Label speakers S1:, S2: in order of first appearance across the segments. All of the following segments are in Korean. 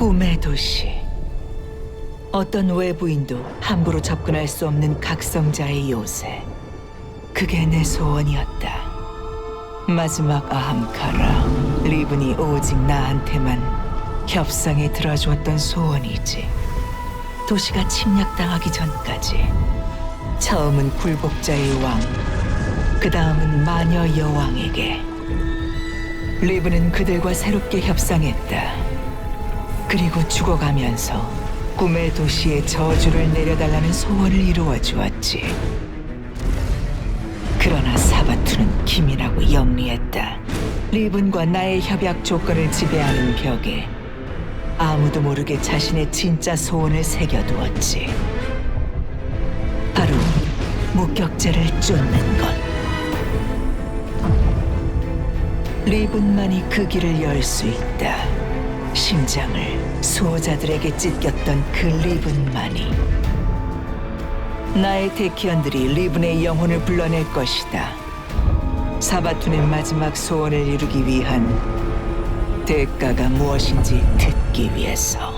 S1: 꿈의 도시. 어떤 외부인도 함부로 접근할 수 없는 각성자의 요새. 그게 내 소원이었다. 마지막 아함카라, 리븐이 오직 나한테만 협상에 들어주었던 소원이지. 도시가 침략당하기 전까지. 처음은 굴복자의 왕, 그 다음은 마녀 여왕에게. 리브는 그들과 새롭게 협상했다. 그리고 죽어가면서 꿈의 도시에 저주를 내려달라는 소원을 이루어 주었지. 그러나 사바투는 기민하고 영리했다. 리븐과 나의 협약 조건을 지배하는 벽에 아무도 모르게 자신의 진짜 소원을 새겨두었지. 바로 목격자를 쫓는 것. 리븐만이 그 길을 열 수 있다. 심장을 수호자들에게 찢겼던 그 리븐만이. 나의 대키언들이 리븐의 영혼을 불러낼 것이다. 사바툰의 마지막 소원을 이루기 위한 대가가 무엇인지 듣기 위해서.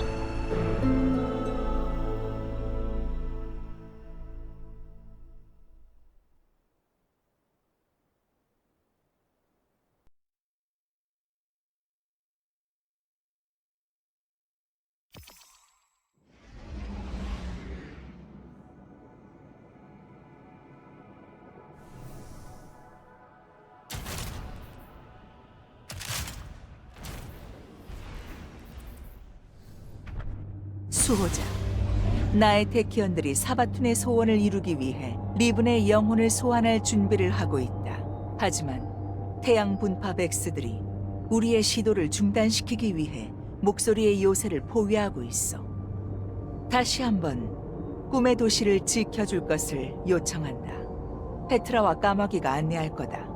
S1: 수호자. 나의 테키언들이 사바툰의 소원을 이루기 위해 리븐의 영혼을 소환할 준비를 하고 있다. 하지만 태양 분파 백스들이 우리의 시도를 중단시키기 위해 목소리의 요새를 포위하고 있어. 다시 한번 꿈의 도시를 지켜줄 것을 요청한다. 페트라와 까마귀가 안내할 거다.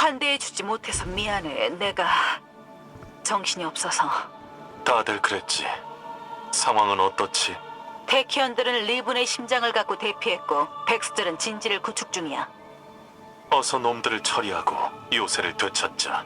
S2: 환대해주지 못해서 미안해. 내가 정신이 없어서.
S3: 다들 그랬지. 상황은 어떻지?
S2: 테키언들은 리븐의 심장을 갖고 대피했고 백스들은 진지를 구축 중이야.
S3: 어서 놈들을 처리하고 요새를 되찾자.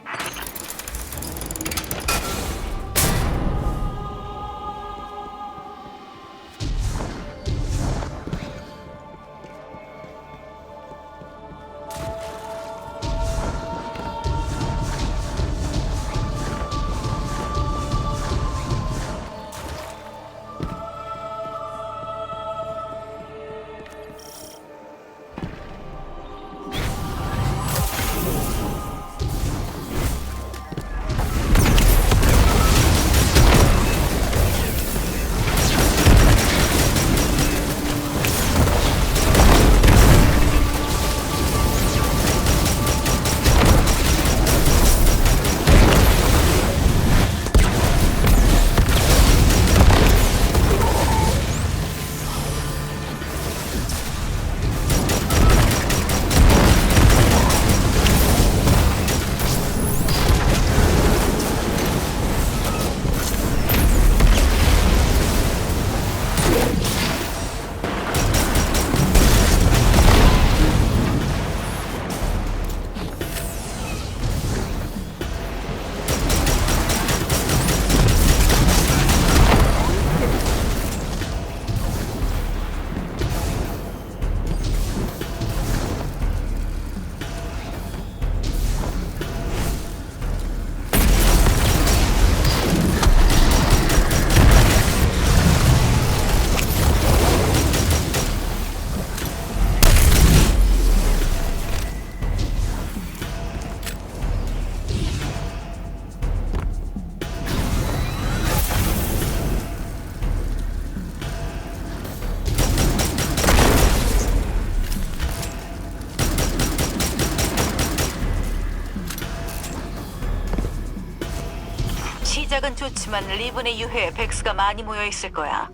S2: 시작은 좋지만 리븐의 유해에 백스가 많이 모여 있을 거야.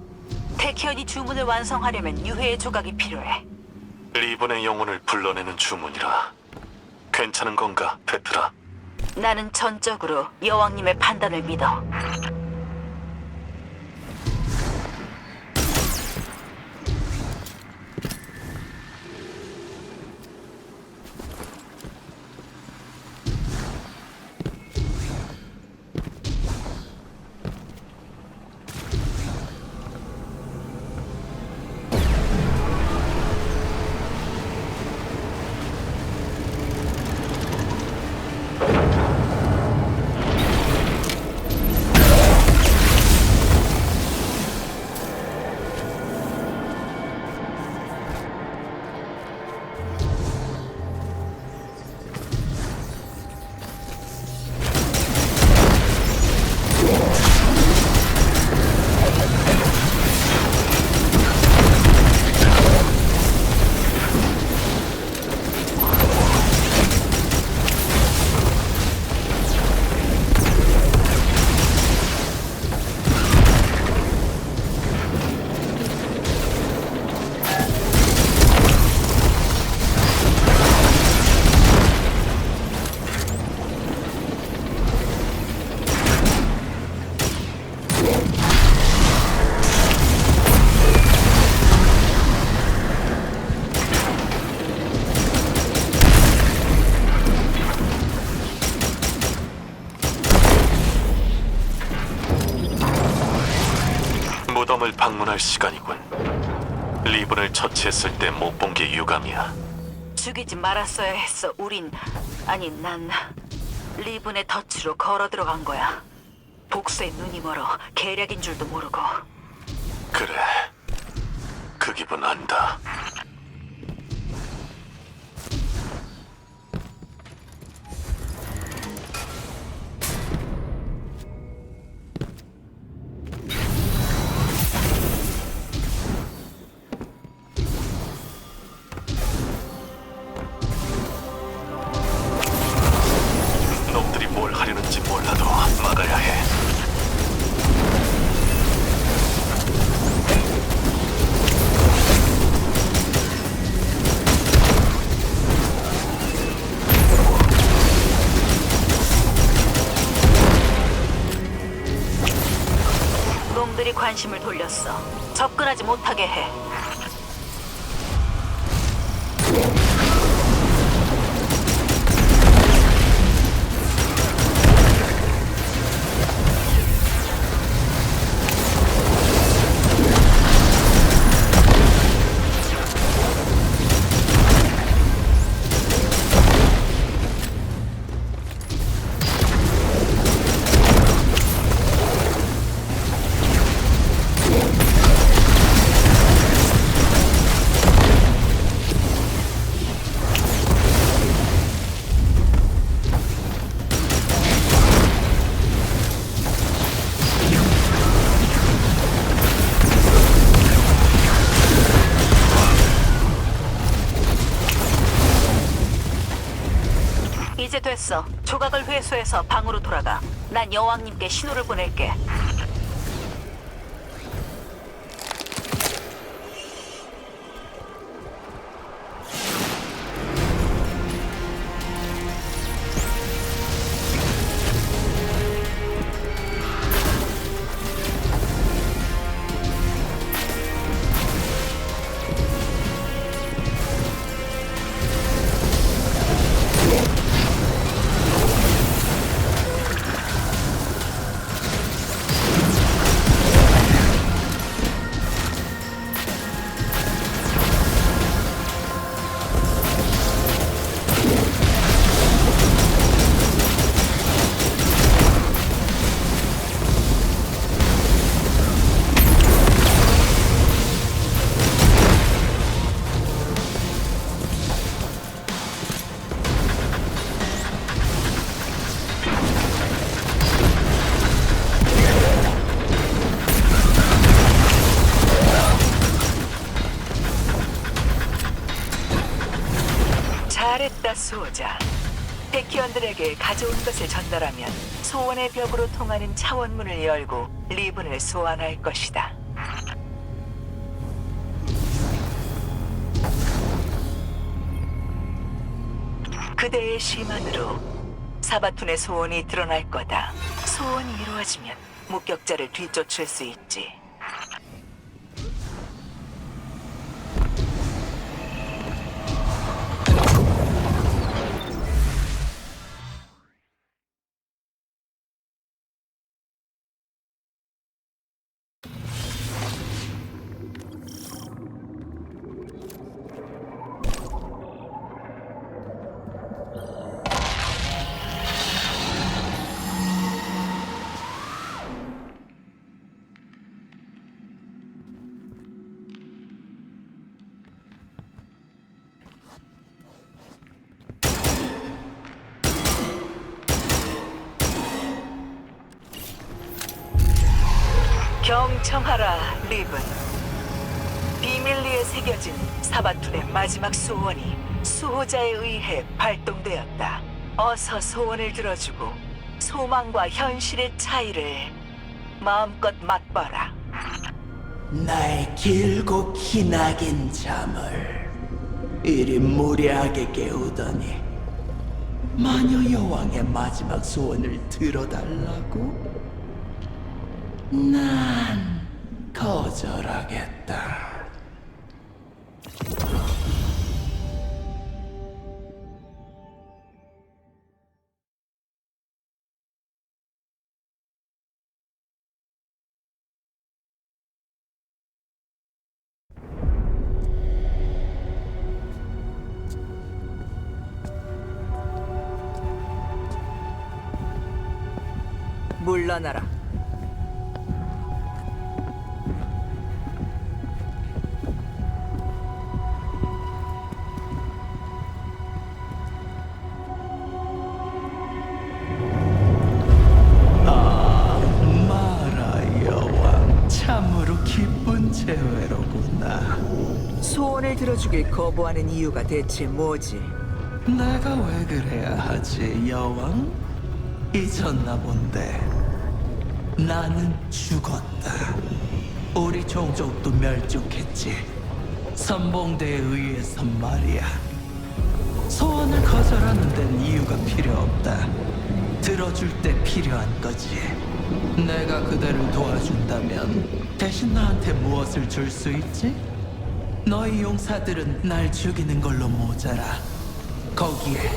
S2: 테키언이 주문을 완성하려면 유해의 조각이 필요해.
S3: 리본의 영혼을 불러내는 주문이라. 괜찮은 건가, 페트라?
S2: 나는 전적으로 여왕님의 판단을 믿어.
S3: 시간이군. 리본을 처치했을 때 못 본 게 유감이야.
S2: 죽이지 말았어야 했어. 우린 아니 난 리븐의 덫으로 걸어 들어간 거야. 복수의 눈이 멀어 계략인 줄도 모르고.
S3: 그래. 그 기분 안다. 뭘 하려는지 몰라도 막아야 해.
S2: 놈들이 관심을 돌렸어. 접근하지 못하게 해. 됐어. 조각을 회수해서 방으로 돌아가. 난 여왕님께 신호를 보낼게. 피해자 수호자. 백키원들에게 가져온 것을 전달하면 소원의 벽으로 통하는 차원문을 열고 리븐을 소환할 것이다.
S1: 그대의 심안으로 사바툰의 소원이 드러날 거다. 소원이 이루어지면 목격자를 뒤쫓을 수 있지. 경청하라, 리븐. 비밀리에 새겨진 사바툰의 마지막 소원이 수호자에 의해 발동되었다. 어서 소원을 들어주고 소망과 현실의 차이를 마음껏 맛봐라.
S4: 나의 길고 기나긴 잠을 이리 무례하게 깨우더니 마녀 여왕의 마지막 소원을 들어달라고? 난 거절하겠다.
S1: 물러나라.
S4: 재회로구나.
S1: 소원을 들어주길 거부하는 이유가 대체 뭐지?
S4: 내가 왜 그래야 하지, 여왕? 잊었나 본데. 나는 죽었다. 우리 종족도 멸종했지. 선봉대에 의해서 말이야. 소원을 거절하는 데는 이유가 필요 없다. 들어줄 때 필요한 거지. 내가 그대를 도와준다면 대신 나한테 무엇을 줄 수 있지? 너희 용사들은 날 죽이는 걸로 모자라. 거기에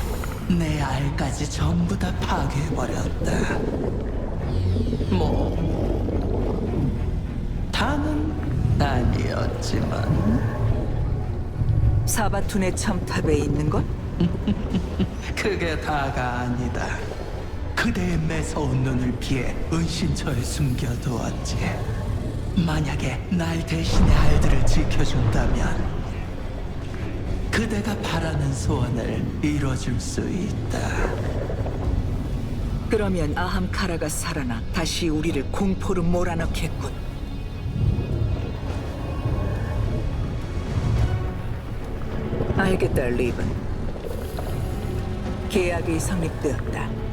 S4: 내 알까지 전부 다 파괴해버렸다. 뭐, 다는 아니었지만,
S1: 사바툰의 첨탑에 있는 것?
S4: 그게 다가 아니다. 그대의 매서운 눈을 피해 은신처에 숨겨두었지. 만약에 날 대신에 알들을 지켜준다면 그대가 바라는 소원을 이뤄줄 수 있다.
S1: 그러면 아함카라가 살아나 다시 우리를 공포로 몰아넣겠군. 알겠다, 리븐. 계약이 성립되었다.